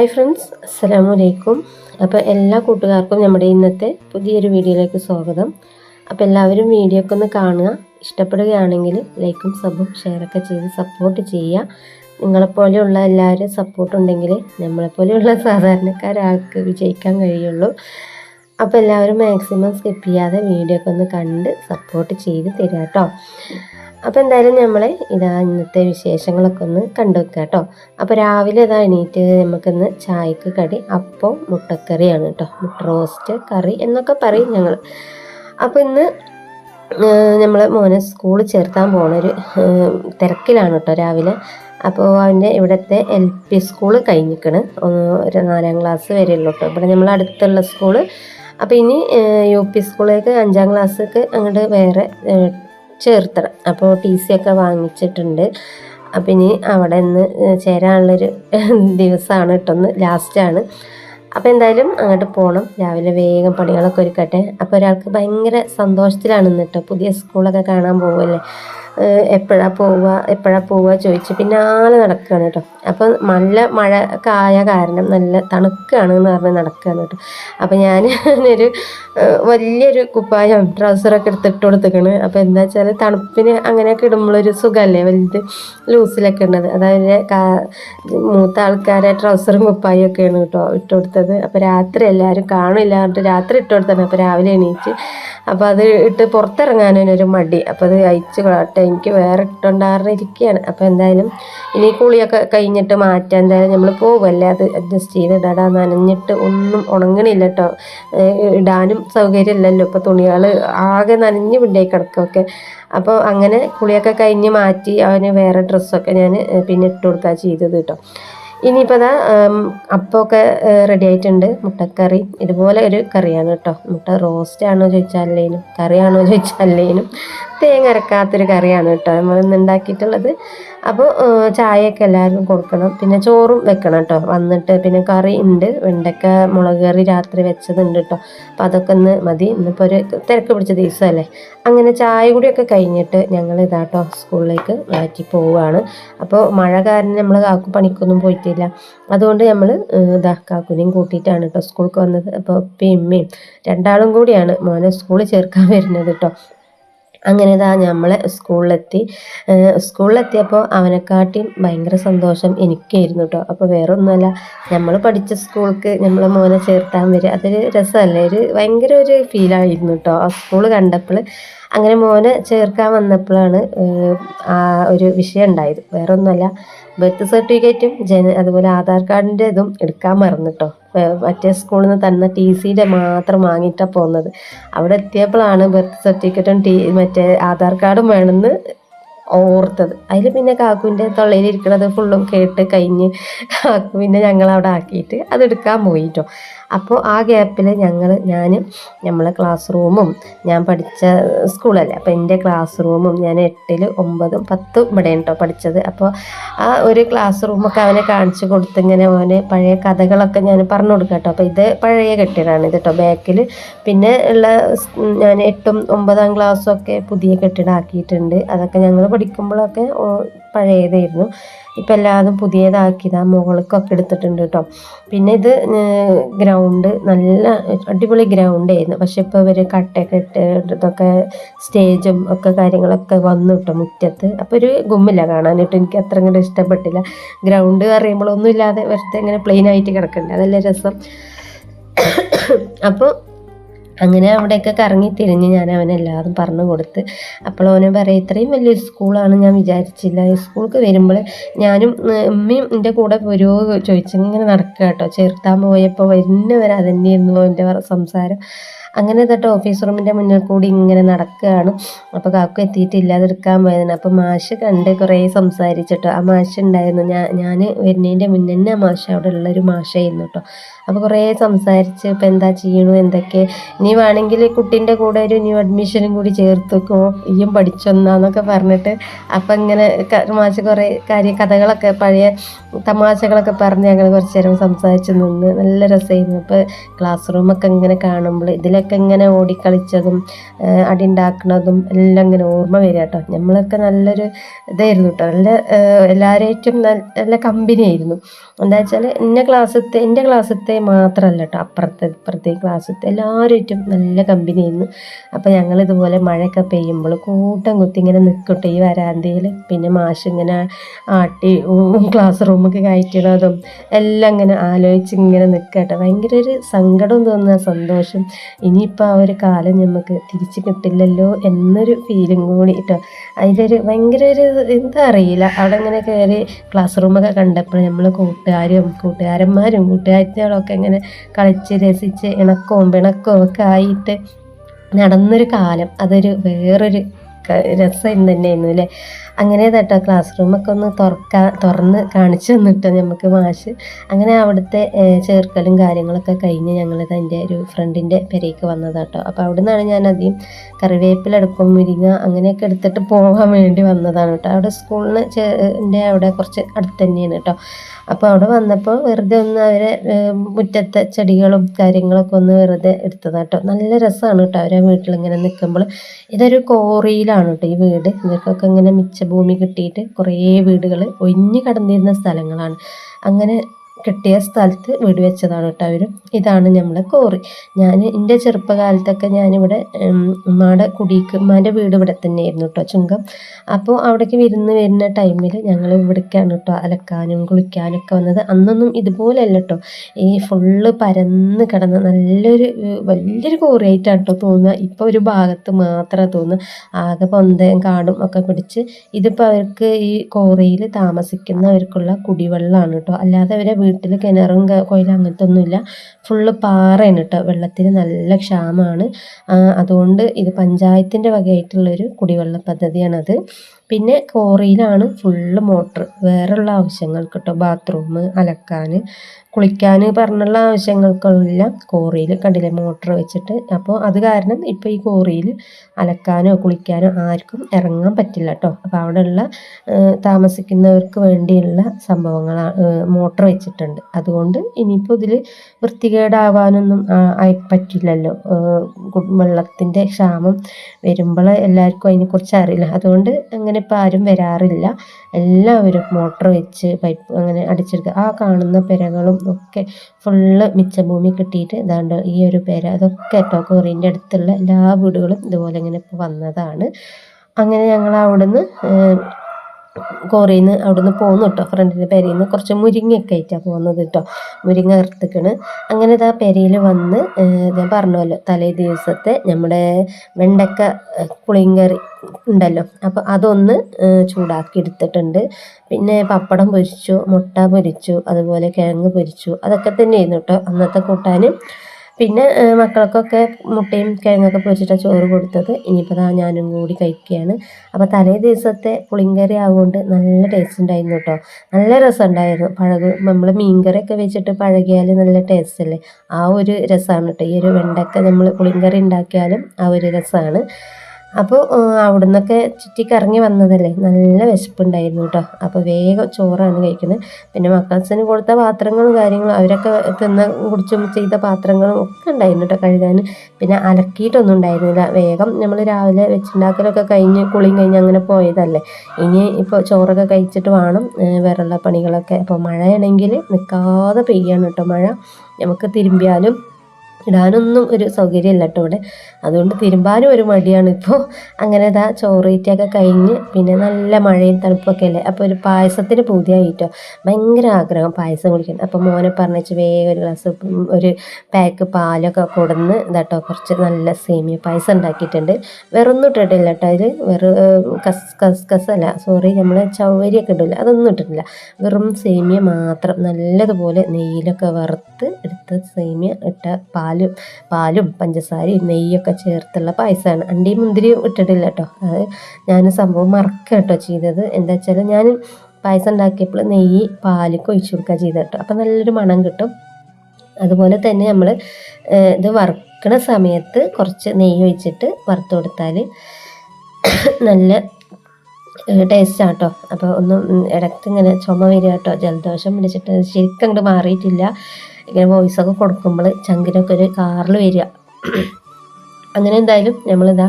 Hi friends അസ്സലാമു അലൈക്കും അപ്പോൾ എല്ലാ കൂട്ടുകാർക്കും നമ്മുടെ ഇന്നത്തെ പുതിയൊരു വീഡിയോയിലേക്ക് സ്വാഗതം. അപ്പോൾ എല്ലാവരും വീഡിയോ ഒക്കെ ഒന്ന് കാണുക. ഇഷ്ടപ്പെടുകയാണെങ്കിൽ ലൈക്കും സബും ഷെയറൊക്കെ ചെയ്ത് സപ്പോർട്ട് ചെയ്യുക. നിങ്ങളെപ്പോലെയുള്ള എല്ലാവരും സപ്പോർട്ട് ഉണ്ടെങ്കിൽ നമ്മളെപ്പോലെയുള്ള സാധാരണക്കാരാൾക്ക് വിജയിക്കാൻ കഴിയുള്ളൂ. അപ്പോൾ എല്ലാവരും മാക്സിമം സ്കിപ്പ് ചെയ്യാതെ വീഡിയോ ഒക്കെ ഒന്ന് കണ്ട് സപ്പോർട്ട് ചെയ്ത് തരിക കേട്ടോ. അപ്പോൾ എന്തായാലും നമ്മൾ ഇതാ ഇന്നത്തെ വിശേഷങ്ങളൊക്കെ ഒന്ന് കണ്ടു വെക്കുക കേട്ടോ അപ്പോൾ രാവിലെ ഇതാ എണീറ്റ് നമുക്കിന്ന് ചായക്ക് കടി അപ്പം മുട്ടക്കറിയാണ് കേട്ടോ മുട്ട റോസ്റ്റ് കറി എന്നൊക്കെ പറയും ഞങ്ങൾ അപ്പോൾ ഇന്ന് നമ്മൾ മോനെ സ്കൂളിൽ ചേർത്താൻ പോണൊരു തിരക്കിലാണ് കേട്ടോ രാവിലെ. അപ്പോൾ അവന്റെ ഇവിടുത്തെ എൽ പി സ്കൂൾ കഴിഞ്ഞിക്കണ്. ഒരു നാലാം ക്ലാസ് വരെയുള്ളൂ കേട്ടോ ഇവിടെ നമ്മൾ അടുത്തുള്ള സ്കൂൾ. അപ്പോൾ ഇനി യു പി സ്കൂളിലേക്ക് അഞ്ചാം ക്ലാസ്സൊക്കെ അങ്ങോട്ട് വേറെ ചേർത്തണം. അപ്പോൾ ടി സി ഒക്കെ വാങ്ങിച്ചിട്ടുണ്ട്. അപ്പം ഇനി അവിടെ നിന്ന് ചേരാനുള്ളൊരു ദിവസമാണ് കേട്ടൊന്ന് ലാസ്റ്റാണ് അപ്പോൾ എന്തായാലും അങ്ങോട്ട് പോകണം രാവിലെ വേഗം പണികളൊക്കെ ഒരുക്കട്ടെ. അപ്പോൾ ഒരാൾക്ക് ഭയങ്കര സന്തോഷത്തിലാണ് ഇന്നിട്ട് പുതിയ സ്കൂളൊക്കെ കാണാൻ പോവല്ലേ? എപ്പോഴാണ് പോവുക എപ്പോഴാണ് പോവുക ചോദിച്ച്. പിന്നാലെ നടക്കുകയാണ് കേട്ടോ. അപ്പോൾ നല്ല മഴ കായ കാരണം നല്ല തണുക്കുകയാണ് എന്ന് പറഞ്ഞ് നടക്കുകയാണ് കേട്ടോ. അപ്പോൾ ഞാൻ ഒരു വലിയൊരു കുപ്പായം ട്രൗസറൊക്കെ എടുത്തിട്ട് കൊടുത്തേക്കണ്. അപ്പോൾ എന്താ വെച്ചാൽ തണുപ്പിന് അങ്ങനെയൊക്കെ ഇടുമ്പോഴൊരു സുഖമല്ലേ? വലുത് ലൂസിലൊക്കെ ഉണ്ടത് അതായത് മൂത്ത ആൾക്കാരെ ട്രൗസറും കുപ്പായും ഒക്കെയാണ് കേട്ടോ ഇട്ട് കൊടുത്തത്. അപ്പോൾ രാത്രി എല്ലാവരും കാണില്ല പറഞ്ഞിട്ട് രാത്രി ഇട്ട് കൊടുത്തതാണ്. അപ്പോൾ രാവിലെ എണീറ്റ്. അപ്പോൾ അത് ഇട്ട് പുറത്തിറങ്ങാനൊരു മടി. അപ്പോൾ അത് അയച്ച് എനിക്ക് വേറെ ഇട്ടുണ്ടാറിന് ഇരിക്കുകയാണ് അപ്പോൾ എന്തായാലും ഇനി കുളിയൊക്കെ കഴിഞ്ഞിട്ട് മാറ്റാം എന്തായാലും നമ്മൾ പോകുമല്ലേ അത് അഡ്ജസ്റ്റ് ചെയ്ത് നനഞ്ഞിട്ട് ഒന്നും ഉണങ്ങണില്ല കേട്ടോ ഇടാനും സൗകര്യമില്ലല്ലോ ഇപ്പോൾ തുണികൾ ആകെ നനഞ്ഞ് വിണ്ടേ കിടക്കൊക്കെ അപ്പോൾ അങ്ങനെ കുളിയൊക്കെ കഴിഞ്ഞ് മാറ്റി അവന് വേറെ ഡ്രസ്സൊക്കെ ഞാൻ പിന്നെ ഇട്ട് കൊടുക്കുക ചെയ്തത് കേട്ടോ ഇനിയിപ്പോൾ അതാ അപ്പമൊക്കെ റെഡി ആയിട്ടുണ്ട്. മുട്ടക്കറി. ഇതുപോലെ ഒരു കറിയാണ് കേട്ടോ മുട്ട റോസ്റ്റ് ആണോ ചോദിച്ചാൽ അല്ലേനും കറിയാണോ ചോദിച്ചാൽ അല്ലേനും തേങ്ങ അരക്കാത്തൊരു കറിയാണ് കേട്ടോ നമ്മൾ ഇന്ന് ഉണ്ടാക്കിയിട്ടുള്ളത്. അപ്പോൾ ചായയൊക്കെ എല്ലാവരും കൊടുക്കണം. പിന്നെ ചോറും വെക്കണം കേട്ടോ വന്നിട്ട് പിന്നെ കറി ഉണ്ട് വെണ്ടക്ക മുളക് കറി രാത്രി വെച്ചതുണ്ട് കേട്ടോ അപ്പോൾ അതൊക്കെ ഒന്ന് മതി. ഇന്നിപ്പോൾ ഒരു തിരക്ക് പിടിച്ച ദിവസമല്ലേ അങ്ങനെ ചായ കൂടിയൊക്കെ കഴിഞ്ഞിട്ട് ഞങ്ങൾ ഇതാട്ടോ സ്കൂളിലേക്ക് മാറ്റി പോവുകയാണ് അപ്പോൾ മഴ കാരണം നമ്മൾ കാക്കു പണിക്കൊന്നും പോയിട്ടില്ല. അതുകൊണ്ട് നമ്മൾ ഇതാ കാക്കുനെയും കൂട്ടിയിട്ടാണ് കേട്ടോ സ്കൂൾക്ക് വന്നത്. അപ്പോൾ ഉപ്പയും ഉമ്മയും രണ്ടാളും കൂടിയാണ് മോനെ സ്കൂളിൽ ചേർക്കാൻ വരുന്നത് കേട്ടോ അങ്ങനെ ഇതാ നമ്മളെ സ്കൂളിലെത്തി. സ്കൂളിലെത്തിയപ്പോൾ അവനെക്കാട്ടിയും ഭയങ്കര സന്തോഷം എനിക്കായിരുന്നു കേട്ടോ അപ്പോൾ വേറെ ഒന്നുമല്ല നമ്മൾ പഠിച്ച സ്കൂൾക്ക് നമ്മളെ മോനെ ചേർത്താൻ വരിക അതൊരു രസമല്ലേ? ഒരു ഭയങ്കര ഒരു ഫീലായിരുന്നു കേട്ടോ ആ സ്കൂൾ കണ്ടപ്പോൾ അങ്ങനെ മോന് ചേർക്കാൻ വന്നപ്പോഴാണ് ആ ഒരു വിഷയം ഉണ്ടായത്. വേറെ ഒന്നുമല്ല ബർത്ത് സർട്ടിഫിക്കറ്റും ജന അതുപോലെ ആധാർ കാർഡിന്റെ ഇതും എടുക്കാൻ മറന്നു കേട്ടോ മറ്റേ സ്കൂളിൽ നിന്ന് തന്ന ടി സിയുടെ മാത്രം വാങ്ങിയിട്ടാണ് പോകുന്നത്. അവിടെ എത്തിയപ്പോഴാണ് ബർത്ത് സർട്ടിഫിക്കറ്റും ടി മറ്റേ ആധാർ കാർഡും വേണമെന്ന് ഓർത്തത്. അതിൽ പിന്നെ കാക്കുവിന്റെ തൊള്ളയിൽ ഇരിക്കണത് ഫുള്ളും കേട്ട് കഴിഞ്ഞ് കാക്കു പിന്നെ ഞങ്ങൾ അവിടെ ആക്കിയിട്ട് അതെടുക്കാൻ പോയിട്ടോ അപ്പോൾ ആ ഗ്യാപ്പിൽ ഞങ്ങൾ ഞാൻ നമ്മളെ ക്ലാസ് റൂമും ഞാൻ പഠിച്ച സ്കൂളല്ലേ അപ്പോൾ എന്റെ ക്ലാസ് റൂമും ഞാൻ എട്ടിൽ ഒമ്പതും പത്തും ഇവിടെ കേട്ടോ പഠിച്ചത്. അപ്പോൾ ആ ഒരു ക്ലാസ് റൂമൊക്കെ അവനെ കാണിച്ചു കൊടുത്ത് ഇങ്ങനെ അവന് പഴയ കഥകളൊക്കെ ഞാൻ പറഞ്ഞു കൊടുക്കാം കേട്ടോ അപ്പോൾ ഇത് പഴയ കെട്ടിടമാണ് ഇത് കേട്ടോ ബാക്കിൽ പിന്നെ ഉള്ള ഞാൻ എട്ടും ഒമ്പതാം ക്ലാസ്സും ഒക്കെ പുതിയ കെട്ടിടമാക്കിയിട്ടുണ്ട് അതൊക്കെ ഞങ്ങൾ പഠിക്കുമ്പോഴൊക്കെ പഴയതായിരുന്നു. ഇപ്പം എല്ലാതും പുതിയതാക്കിയതാ മുകൾക്കൊക്കെ എടുത്തിട്ടുണ്ട് കേട്ടോ പിന്നെ ഇത് ഗ്രൗണ്ട് നല്ല അടിപൊളി ഗ്രൗണ്ട് ആയിരുന്നു പക്ഷെ ഇപ്പോൾ ഇവർ കട്ടയൊക്കെ ഇട്ടതൊക്കെ സ്റ്റേജും ഒക്കെ കാര്യങ്ങളൊക്കെ വന്നു കേട്ടോ മുറ്റത്ത്. അപ്പോൾ ഒരു ഗുമ്മില്ല കാണാനായിട്ട്. എനിക്ക് അത്ര അങ്ങോട്ട് ഇഷ്ടപ്പെട്ടില്ല. ഗ്രൗണ്ട് ഒന്നുമില്ലാതെ വെറുതെ ഇങ്ങനെ പ്ലെയിൻ ആയിട്ട് കിടക്കണ്ടേ. അതല്ലേ രസം. അപ്പോൾ അങ്ങനെ അവിടെയൊക്കെ കറങ്ങി തിരിഞ്ഞ് ഞാൻ അവനെല്ലാതും പറഞ്ഞു കൊടുത്ത്. അപ്പോൾ അവനെ പറയും ഇത്രയും വലിയൊരു സ്കൂളാണ് ഞാൻ വിചാരിച്ചില്ല. ഈ സ്കൂൾക്ക് വരുമ്പോൾ ഞാനും ഉമ്മയും എന്റെ കൂടെ വരുമോ ചോദിച്ചിങ്ങനെ നടക്കുക കേട്ടോ. ചേർത്താൻ പോയപ്പോൾ വരുന്നവരെ അതന്നെയായിരുന്നു എന്റെ സംസാരം. അങ്ങനെ തൊട്ട് ഓഫീസ് റൂമിന്റെ മുന്നിൽ കൂടി ഇങ്ങനെ നടക്കുകയാണ്. അപ്പോൾ കാക്കു എത്തിയിട്ടില്ലാതെ അതെടുക്കാൻ പോയതിന് അപ്പോൾ മാഷ് കണ്ട് കുറേ സംസാരിച്ചിട്ടോ ആ മാഷ് ഉണ്ടായിരുന്നു ഞാൻ ഞാൻ വരുന്നതിന്റെ മുന്നേ തന്നെ ആ മാഷ് അവിടെ ഉള്ളൊരു മാഷായിരുന്നു കേട്ടോ അപ്പോൾ കുറേ സംസാരിച്ച് ഇപ്പം എന്താ ചെയ്യണു? എന്തൊക്കെ? ഇനി വേണമെങ്കിൽ കുട്ടീന്റെ കൂടെ ഒരു ന്യൂ അഡ്മിഷനും കൂടി ചേർത്ത് വെക്കുമോ ഈയും പഠിച്ചൊന്നാന്നൊക്കെ പറഞ്ഞിട്ട് അപ്പം ഇങ്ങനെ മാഷ് കുറേ കാര്യ കഥകളൊക്കെ പഴയ തമാശകളൊക്കെ പറഞ്ഞ് ഞങ്ങൾ കുറച്ച് നേരം സംസാരിച്ച് നിന്ന് നല്ല രസമായിരുന്നു. അപ്പോൾ ക്ലാസ് റൂമൊക്കെ ഇങ്ങനെ കാണുമ്പോൾ ഇതിൽ കളിയിലൊക്കെ ഇങ്ങനെ ഓടിക്കളിച്ചതും അടി ഉണ്ടാക്കുന്നതും എല്ലാം ഇങ്ങനെ ഓർമ്മ വരിക കേട്ടോ. നമ്മളൊക്കെ നല്ലൊരു ഇതായിരുന്നു കേട്ടോ. നല്ല ഏഹ് എല്ലാവരായിട്ടും നല്ല കമ്പനി ആയിരുന്നു. എന്താ വെച്ചാൽ എന്റെ ക്ലാസ്സത്തെ എന്റെ ക്ലാസ്സത്തെ മാത്രമല്ല കേട്ടോ. അപ്പുറത്തെ ഇപ്പുറത്തെ ക്ലാസ്സത്തെ എല്ലാവരുമായിട്ടും നല്ല കമ്പനി ആയിരുന്നു. അപ്പോൾ ഞങ്ങളിതുപോലെ മഴയൊക്കെ പെയ്യുമ്പോൾ കൂട്ടം കുത്തി ഇങ്ങനെ നിൽക്കട്ടെ ഈ വരാന്തയിൽ. പിന്നെ മാഷ് ഇങ്ങനെ ആട്ടി ക്ലാസ് റൂമൊക്കെ കയറ്റണതും എല്ലാം ഇങ്ങനെ ആലോചിച്ച് ഇങ്ങനെ നിൽക്കട്ടെ ഭയങ്കര ഒരു സങ്കടം തോന്നുന്ന സന്തോഷം. ഇനിയിപ്പോൾ ആ ഒരു കാലം നമുക്ക് തിരിച്ച് കിട്ടില്ലല്ലോ എന്നൊരു ഫീലിംഗ് കൂടി കേട്ടോ അതിലൊരു ഭയങ്കര ഒരു എന്താ അറിയില്ല. അവിടെ ഇങ്ങനെ കയറി ക്ലാസ് റൂമൊക്കെ കണ്ടപ്പോൾ നമ്മൾ കൂട്ടുകാരും കൂട്ടുകാരന്മാരും കൂട്ടുകാരികളൊക്കെ ഇങ്ങനെ കളിച്ച് രസിച്ച് ഇണക്കവും പിണക്കവും ഒക്കെ ആയിട്ട് നടന്നൊരു കാലം. അതൊരു വേറൊരു ക- രസം തന്നെയായിരുന്നു അല്ലേ? അങ്ങനെ തട്ടോ ക്ലാസ് റൂമൊക്കെ ഒന്ന് തുറക്കാൻ തുറന്ന് കാണിച്ചു തന്നിട്ട് നമുക്ക് മാഷ്. അങ്ങനെ അവിടുത്തെ ചേർക്കലും കാര്യങ്ങളൊക്കെ കഴിഞ്ഞ് ഞങ്ങൾ എന്റെ ഒരു ഫ്രണ്ടിന്റെ പെരേക്ക് വന്നതാട്ടോ അപ്പോൾ അവിടെ നിന്നാണ് ഞാൻ അധികം കറിവേപ്പിലെടുക്കും മുരിങ്ങ അങ്ങനെയൊക്കെ എടുത്തിട്ട് പോകാൻ വേണ്ടി വന്നതാണ് കേട്ടോ. അവിടെ സ്കൂളിന് എന്റെ അവിടെ കുറച്ച് അടുത്ത് തന്നെയാണ് കേട്ടോ. അപ്പോൾ അവിടെ വന്നപ്പോൾ വെറുതെ ഒന്ന് അവരെ മുറ്റത്തെ ചെടികളും കാര്യങ്ങളൊക്കെ ഒന്ന് വെറുതെ എടുത്തതാണ് കേട്ടോ നല്ല രസമാണ് കേട്ടോ അവരെ വീട്ടിലിങ്ങനെ നിൽക്കുമ്പോൾ ഇതൊരു കോറിയിലാണ് കേട്ടോ ഈ വീട്. ഇവർക്കൊക്കെ ഇങ്ങനെ മിച്ച ഭൂമി കിട്ടിയിട്ട് കുറേ വീടുകൾ ഒഴിഞ്ഞു കടന്നിരുന്ന സ്ഥലങ്ങളാണ്. അങ്ങനെ കിട്ടിയ സ്ഥലത്ത് വീട് വെച്ചതാണ് കേട്ടോ അവരും. ഇതാണ് നമ്മളെ കോറി ഞാൻ എന്റെ ചെറുപ്പകാലത്തൊക്കെ ഞാനിവിടെ ഉമ്മാടെ കുടിക്ക് ഉമ്മാന്റെ വീട് ഇവിടെ തന്നെ ആയിരുന്നു കേട്ടോ ചുങ്കം. അപ്പോൾ അവിടേക്ക് വിരുന്ന് വരുന്ന ടൈമിൽ ഞങ്ങൾ ഇവിടേക്കാണ് കേട്ടോ അലക്കാനും കുളിക്കാനൊക്കെ വന്നത്. അന്നൊന്നും ഇതുപോലെയല്ല കേട്ടോ. ഈ ഫുള്ള് പരന്ന് കിടന്ന് നല്ലൊരു വലിയൊരു കോറിയായിട്ടാണ് കേട്ടോ തോന്നുക. ഇപ്പോൾ ഒരു ഭാഗത്ത് മാത്രമേ തോന്നുന്നു ആകെ പൊന്തയും കാടും ഒക്കെ പിടിച്ച് ഇതിപ്പോൾ അവർക്ക് ഈ കോറിയിൽ താമസിക്കുന്നവർക്കുള്ള കുടിവെള്ളമാണ് കേട്ടോ. അല്ലാതെ അവരെ വീട്ടിൽ കിണറും കൊയിലും അങ്ങനത്തെ ഒന്നുമില്ല ഫുള്ള് പാറയാണ് കേട്ടോ വെള്ളത്തിന് നല്ല ക്ഷാമമാണ് അതുകൊണ്ട് ഇത് പഞ്ചായത്തിന്റെ വകയായിട്ടുള്ളൊരു കുടിവെള്ള പദ്ധതിയാണത്. പിന്നെ കോറിയിലാണ് ഫുള്ള് മോട്ടർ. വേറെയുള്ള ആവശ്യങ്ങൾക്ക് കേട്ടോ ബാത്റൂം അലക്കാൻ കുളിക്കാൻ പറഞ്ഞുള്ള ആവശ്യങ്ങൾക്കുള്ള കോറിയിൽ കണ്ടില്ലേ? മോട്ടർ വെച്ചിട്ട്. അപ്പോൾ അത് കാരണം ഇപ്പോൾ ഈ കോറിയിൽ അലക്കാനോ കുളിക്കാനോ ആർക്കും ഇറങ്ങാൻ പറ്റില്ല കേട്ടോ അപ്പോൾ അവിടെയുള്ള താമസിക്കുന്നവർക്ക് വേണ്ടിയുള്ള സംഭവങ്ങളാണ് മോട്ടർ വെച്ചിട്ടുണ്ട്. അതുകൊണ്ട് ഇനിയിപ്പോൾ ഇതിൽ വൃത്തികേടാവാനൊന്നും പറ്റില്ലല്ലോ. വെള്ളത്തിന്റെ ക്ഷാമം വരുമ്പോൾ എല്ലാവർക്കും അതിനെക്കുറിച്ച് അറിയില്ല. അതുകൊണ്ട് അങ്ങനെ ഇപ്പോൾ ആരും വരാറില്ല. എല്ലാവരും മോട്ടർ വെച്ച് പൈപ്പ് അങ്ങനെ അടിച്ചെടുക്കുക. ആ കാണുന്ന പെരകളും ഒക്കെ ഫുള്ള് മിച്ചഭൂമി കിട്ടിയിട്ട് ഇതാണ്ട് ഈ ഒരു പേര അതൊക്കെ കേട്ടോ കോറീന്റെ അടുത്തുള്ള എല്ലാ വീടുകളും ഇതുപോലെ ഇങ്ങനെ ഇപ്പോൾ വന്നതാണ്. അങ്ങനെ ഞങ്ങൾ അവിടുന്ന് കോറിയിൽ നിന്ന് അവിടുന്ന് പോന്നു കേട്ടോ ഫ്രണ്ടിന്റെ പെരയിൽ നിന്ന് കുറച്ച് മുരിങ്ങയൊക്കെ ആയിട്ടാണ് പോകുന്നത് കേട്ടോ മുരിങ്ങ ഇറുത്തിക്കണ് അങ്ങനെ ഇതാ പെരയിൽ വന്ന് ഞാൻ പറഞ്ഞല്ലോ തലേ ദിവസത്തെ നമ്മുടെ വെണ്ടക്ക പുളിങ്കറി ഉണ്ടല്ലോ. അപ്പോൾ അതൊന്ന് ചൂടാക്കി എടുത്തിട്ടുണ്ട്. പിന്നെ പപ്പടം പൊരിച്ചു മുട്ട പൊരിച്ചു അതുപോലെ കിഴങ്ങ് പൊരിച്ചു അതൊക്കെ തന്നെയായിരുന്നു കേട്ടോ അന്നത്തെ കൂട്ടാൻ പിന്നെ മക്കൾക്കൊക്കെ മുട്ടയും കിഴങ്ങൊക്കെ പൊരിച്ചിട്ടാണ് ചോറ് കൊടുത്തത്. ഇനിയിപ്പോൾ അതാ ഞാനും കൂടി കഴിക്കുകയാണ്. അപ്പോൾ തലേ ദിവസത്തെ പുളിങ്കറി ആവുകൊണ്ട് നല്ല ടേസ്റ്റ് ഉണ്ടായിരുന്നു കേട്ടോ നല്ല രസം ഉണ്ടായിരുന്നു പഴക് നമ്മൾ മീൻകറിയൊക്കെ വെച്ചിട്ട് പഴകിയാൽ നല്ല ടേസ്റ്റ് അല്ലേ? ആ ഒരു രസമാണ് കേട്ടോ ഈ ഒരു വെണ്ടക്ക നമ്മൾ പുളിങ്കറി ഉണ്ടാക്കിയാലും ആ ഒരു രസമാണ് അപ്പോൾ അവിടെ നിന്നൊക്കെ ചുറ്റിക്കറങ്ങി വന്നതല്ലേ? നല്ല വിശപ്പുണ്ടായിരുന്നു കേട്ടോ അപ്പോൾ വേഗം ചോറാണ് കഴിക്കുന്നത് പിന്നെ മക്കൾസിന് കൊടുത്ത പാത്രങ്ങളും കാര്യങ്ങളും അവരൊക്കെ തിന്ന കുടിച്ചും ചെയ്ത പാത്രങ്ങളും ഒക്കെ ഉണ്ടായിരുന്നു കേട്ടോ കഴുകാൻ. പിന്നെ അലക്കിയിട്ടൊന്നും ഉണ്ടായിരുന്നില്ല. വേഗം നമ്മൾ രാവിലെ വെച്ചുണ്ടാക്കലൊക്കെ കഴിഞ്ഞ് കുളിയും കഴിഞ്ഞ് അങ്ങനെ പോയതല്ലേ. ഇനി ഇപ്പോൾ ചോറൊക്കെ കഴിച്ചിട്ട് വേണം വേറെയുള്ള പണികളൊക്കെ അപ്പോൾ മഴയാണെങ്കിൽ നിൽക്കാതെ പെയ്യാണ് കേട്ടോ മഴ. നമുക്ക് തിരുമ്പിയാലും ഇടാനൊന്നും ഒരു സൗകര്യമില്ല കേട്ടോ ഇവിടെ. അതുകൊണ്ട് തിരുമ്പാനും ഒരു മടിയാണ്. ഇപ്പോൾ അങ്ങനെ ഇതാ ചോറീറ്റൊക്കെ കഴിഞ്ഞ് പിന്നെ നല്ല മഴയും തണുപ്പൊക്കെ അല്ലേ? അപ്പോൾ ഒരു പായസത്തിന് പൂതിയായിട്ടോ ഭയങ്കര ആഗ്രഹം പായസം കുടിക്കാൻ. അപ്പോൾ മോനെ പറഞ്ഞു വേഗം ഒരു ഗ്ലാസ് ഒരു പാക്ക് പാലൊക്കെ കൊടുന്ന് ഇതാട്ടോ കുറച്ച് നല്ല സേമിയ പായസം ഉണ്ടാക്കിയിട്ടുണ്ട്. വേറൊന്നും ഇട്ടിട്ടില്ല കേട്ടോ. അതിൽ വെറു കസ് കസ് കസല്ല സോറി നമ്മൾ ചവരിയൊക്കെ ഇടില്ല അതൊന്നും ഇട്ടിട്ടില്ല. വെറും സേമിയ മാത്രം നല്ലതുപോലെ നെയ്യിലൊക്കെ വറുത്ത് എടുത്ത സേമിയ ഇട്ട പാലും പാലും പഞ്ചസാരയും നെയ്യൊക്കെ ചേർത്തുള്ള പായസമാണ്. അണ്ടി മുന്തിരി ഇട്ടിട്ടില്ല കേട്ടോ. അത് ഞാൻ സംഭവം മറക്കുക കേട്ടോ ചെയ്തത്. എന്താ വെച്ചാൽ ഞാൻ പായസം ഉണ്ടാക്കിയപ്പോൾ നെയ്യ് പാൽ ഒഴിച്ചു കൊടുക്കുക ചെയ്ത കേട്ടോ. അപ്പം നല്ലൊരു മണം കിട്ടും. അതുപോലെ തന്നെ നമ്മൾ ഇത് വറുക്കണ സമയത്ത് കുറച്ച് നെയ്യ് ഒഴിച്ചിട്ട് വറുത്ത് കൊടുത്താൽ നല്ല ടേസ്റ്റ് ആട്ടോ അപ്പോൾ ഒന്ന് ഇടയ്ക്ക് ഇങ്ങനെ ചുമ വരിക കേട്ടോ. ജലദോഷം പിടിച്ചിട്ട് ശരിക്കും അങ്ങോട്ട് മാറിയിട്ടില്ല. ഇങ്ങനെ വോയിസൊക്കെ കൊടുക്കുമ്പോൾ ചങ്കിനൊക്കെ ഒരു കാറിൽ വരിക. അങ്ങനെ എന്തായാലും നമ്മളിതാ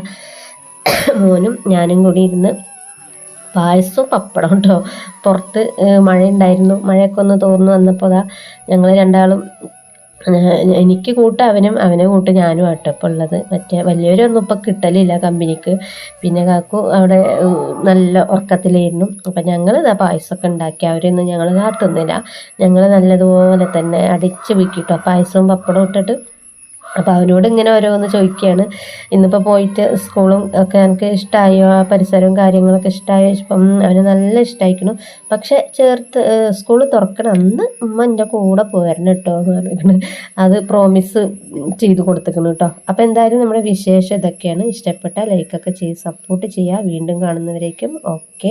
മോനും ഞാനും കൂടി ഇരുന്ന് പായസവും പപ്പടം കേട്ടോ പുറത്ത് മഴ ഉണ്ടായിരുന്നു മഴയൊക്കെ ഒന്ന് തോർന്നു വന്നപ്പോൾ അതാ ഞങ്ങൾ രണ്ടാളും എനിക്ക് കൂട്ട് അവനും അവനെ കൂട്ട് ഞാനും ആട്ടോ ഇപ്പം ഉള്ളത്. മറ്റേ വലിയവരൊന്നും ഇപ്പം കിട്ടലില്ല കമ്പനിക്ക്. പിന്നെ കാക്കു അവിടെ നല്ല ഉറക്കത്തിലായിരുന്നു. അപ്പം ഞങ്ങൾ ഇതാ പായസമൊക്കെ ഉണ്ടാക്കി. അവരൊന്നും ഞങ്ങൾ കാത്തുന്നില്ല ഞങ്ങൾ നല്ലതുപോലെ തന്നെ അടിച്ച് വിക്കിട്ടോ പായസവും പപ്പടവും ഇട്ടിട്ട് അപ്പോൾ അവനോട് ഇങ്ങനെ ഓരോന്ന് ചോദിക്കുകയാണ്. ഇന്നിപ്പോൾ പോയിട്ട് സ്കൂളും ഒക്കെ എനിക്ക് ഇഷ്ടമായോ ആ പരിസരവും കാര്യങ്ങളൊക്കെ ഇഷ്ടമായോ ഇപ്പം അവന് നല്ല ഇഷ്ടമായിരിക്കണം പക്ഷെ ചേർത്ത് സ്കൂൾ തുറക്കണം. അന്ന് ഉമ്മ എന്റെ കൂടെ പോരണം കേട്ടോ എന്ന് പറഞ്ഞിരിക്കുന്നത് അത് പ്രോമിസ് ചെയ്ത് കൊടുത്തിരിക്കണം കേട്ടോ. അപ്പോൾ എന്തായാലും നമ്മുടെ വിശേഷം ഇതൊക്കെയാണ്. ഇഷ്ടപ്പെട്ട ലൈക്കൊക്കെ ചെയ്ത് സപ്പോർട്ട് ചെയ്യുക വീണ്ടും കാണുന്നവരേക്കും ഓക്കെ